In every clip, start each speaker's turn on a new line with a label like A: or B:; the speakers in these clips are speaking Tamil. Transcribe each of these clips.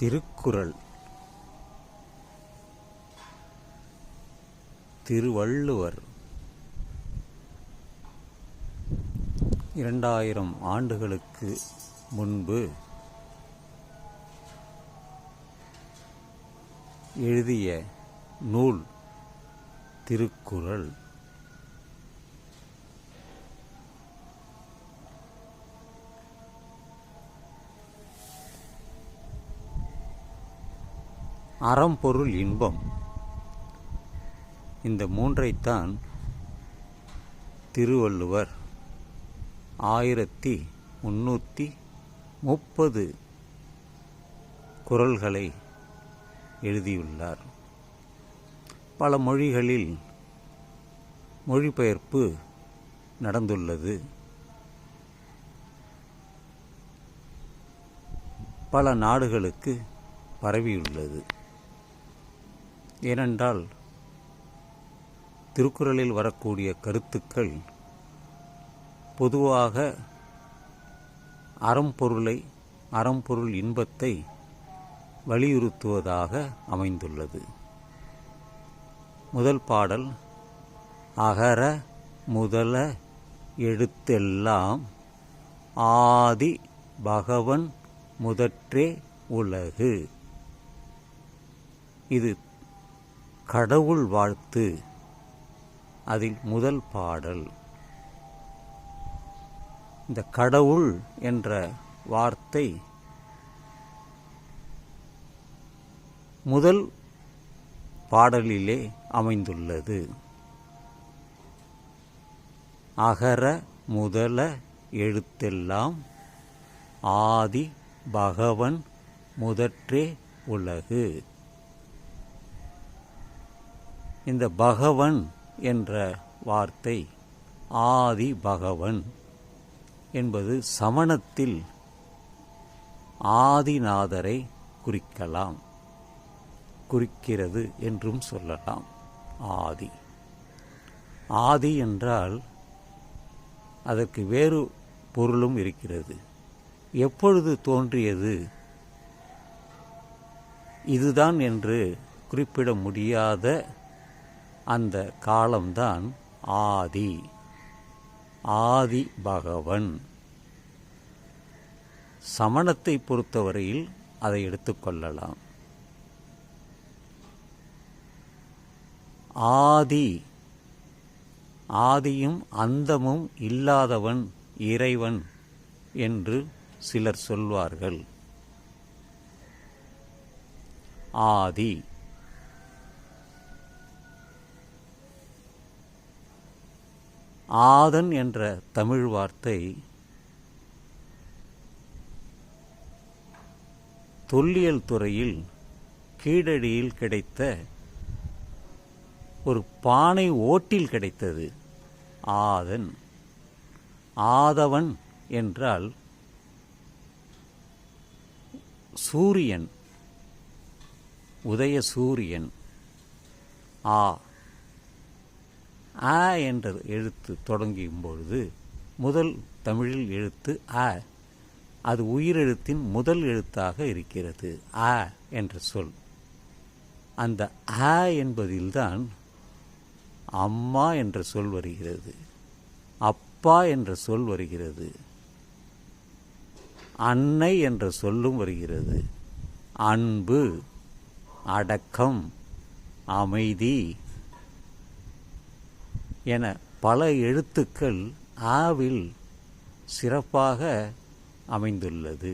A: திருக்குறள் திருவள்ளுவர் இரண்டாயிரம் ஆண்டுகளுக்கு முன்பு எழுதிய நூல் திருக்குறள் அறம்பொருள் இன்பம் இந்த மூன்றைத்தான் திருவள்ளுவர் ஆயிரத்தி முன்னூற்றி முப்பது குரல்களை எழுதியுள்ளார் பல மொழிகளில் மொழிபெயர்ப்பு நடந்துள்ளது பல நாடுகளுக்கு பரவியுள்ளது ஏனென்றால் திருக்குறளில் வரக்கூடிய கருத்துக்கள் பொதுவாக அறம்பொருளை அறம்பொருள் இன்பத்தை வலியுறுத்துவதாக அமைந்துள்ளது முதல் பாடல் அகர முதல எழுத்தெல்லாம் ஆதி பகவன் முதற்றே உலகு இது கடவுள் வாழ்த்து அதில் முதல் பாடல் இந்த கடவுள் என்ற வார்த்தை முதல் பாடலிலே அமைந்துள்ளது அகர முதல எழுத்தெல்லாம் ஆதி பகவன் முதற்றே உலகு இந்த பகவன் என்ற வார்த்தை ஆதி பகவன் என்பது சமணத்தில் ஆதிநாதரை குறிக்கலாம் குறிக்கிறது என்றும் சொல்லலாம் ஆதி ஆதி என்றால் அதற்கு வேறு பொருளும் இருக்கிறது எப்பொழுது தோன்றியது இதுதான் என்று குறிப்பிட முடியாத அந்த காலம்தான் ஆதி ஆதி பகவன் சமணத்தை பொறுத்தவரையில் அதை எடுத்துக்கொள்ளலாம் ஆதி ஆதியும் அந்தமும் இல்லாதவன் இறைவன் என்று சிலர் சொல்வார்கள் ஆதி ஆதன் என்ற தமிழ் வார்த்தை தொல்லியல் துறையில் கீழடியில் கிடைத்த ஒரு பானை ஓட்டில் கிடைத்தது ஆதன் ஆதவன் என்றால் சூரியன் உதய சூரியன் ஆ ஆ என்ற எழுத்து தொடங்கும் பொழுது முதல் தமிழில் எழுத்து ஆ அது உயிரெழுத்தின் முதல் எழுத்தாக இருக்கிறது ஆ என்ற சொல் அந்த ஆ என்பதில்தான் அம்மா என்ற சொல் வருகிறது அப்பா என்ற சொல் வருகிறது அன்னை என்ற சொல்லும் வருகிறது அன்பு அடக்கம் அமைதி என பல எழுத்துக்கள் ஆவில் சிறப்பாக அமைந்துள்ளது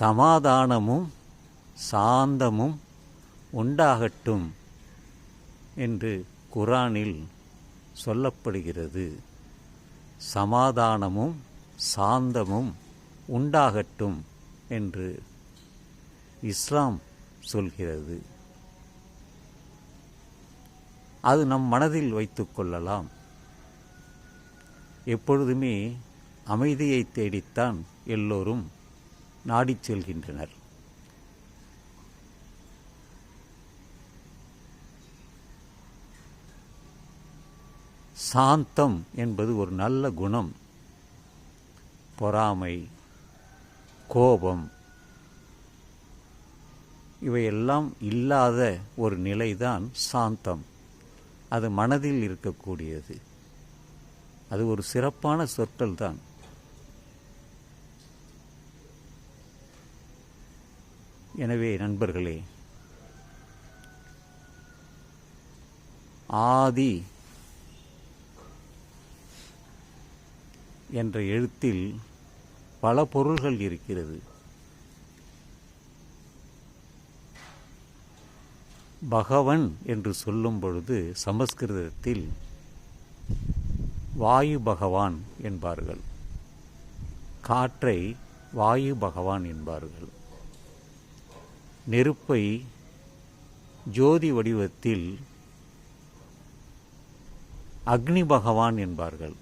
A: சமாதானமும் சாந்தமும் உண்டாகட்டும் என்று குரானில் சொல்லப்படுகிறது சமாதானமும் சாந்தமும் உண்டாகட்டும் என்று இஸ்லாம் சொல்கிறது அது நம் மனதில் வைத்து கொள்ளலாம் எப்பொழுதுமே அமைதியை தேடித்தான் எல்லோரும் நாடிச் செல்கின்றனர் சாந்தம் என்பது ஒரு நல்ல குணம் பொறாமை கோபம் இவையெல்லாம் இல்லாத ஒரு நிலைதான் சாந்தம் அது மனதில் இருக்கக்கூடியது அது ஒரு சிறப்பான சொற்கள் தான் எனவே நண்பர்களே ஆதி என்ற எழுத்தில் பல பொருள்கள் இருக்கிறது பகவன் என்று சொல்லும் பொழுது சமஸ்கிருதத்தில் வாயு பகவான் என்பார்கள் காற்றை வாயு பகவான் என்பார்கள் நெருப்பை ஜோதி வடிவத்தில் அக்னி பகவான் என்பார்கள்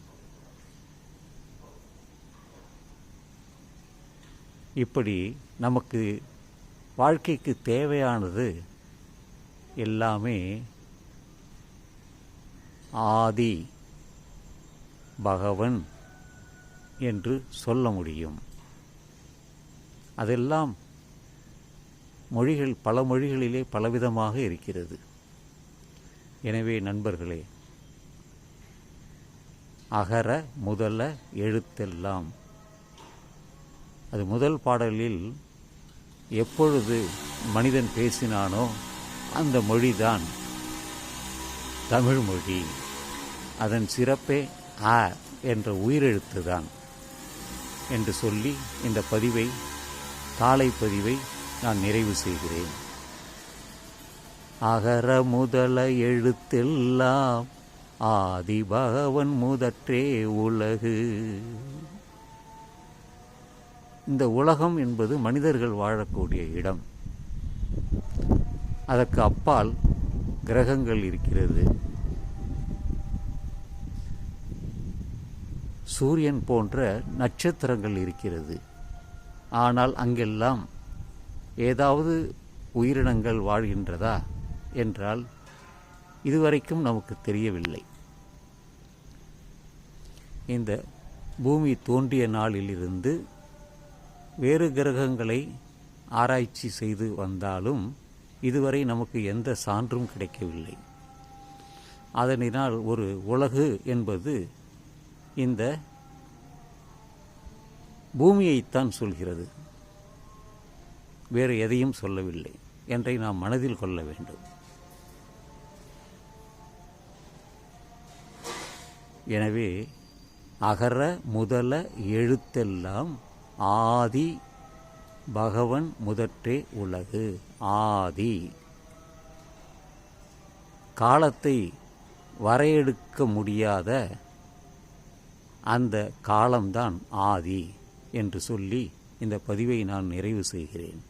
A: இப்படி நமக்கு வாழ்க்கைக்கு தேவையானது எல்லாமே ஆதி பகவன் என்று சொல்ல முடியும் அதெல்லாம் மொழிகள் பல மொழிகளிலே பலவிதமாக இருக்கிறது எனவே நண்பர்களே அகர முதல எழுத்தெல்லாம் அது முதல் பாடலில் எப்பொழுது மனிதன் பேசினானோ அந்த மொழிதான் தமிழ் மொழி அதன் சிறப்பே ஆ என்ற உயிரெழுத்து தான் என்று சொல்லி இந்த பதிவை காலை பதிவை நான் நிறைவு செய்கிறேன் அகர முதல எழுத்தெல்லாம் ஆதி பகவன் முதற்றே உலகு இந்த உலகம் என்பது மனிதர்கள் வாழக்கூடிய இடம் அதற்கு அப்பால் கிரகங்கள் இருக்கிறது சூரியன் போன்ற நட்சத்திரங்கள் இருக்கிறது ஆனால் அங்கெல்லாம் ஏதாவது உயிரினங்கள் வாழ்கின்றதா என்றால் இதுவரைக்கும் நமக்கு தெரியவில்லை இந்த பூமி தோன்றிய நாளிலிருந்து வேறு கிரகங்களை ஆராய்ச்சி செய்து வந்தாலும் இதுவரை நமக்கு எந்த சான்றும் கிடைக்கவில்லை அதனால் ஒரு உலகு என்பது இந்த பூமியைத்தான் சொல்கிறது வேறு எதையும் சொல்லவில்லை என்றை நாம் மனதில் கொள்ள வேண்டும் எனவே அகர முதல எழுத்தெல்லாம் ஆதி பகவன் முதற்றே உலகு ஆதி காலத்தை வரையெடுக்க முடியாத அந்த காலம்தான் ஆதி என்று சொல்லி இந்த பதிவை நான் நிறைவு செய்கிறேன்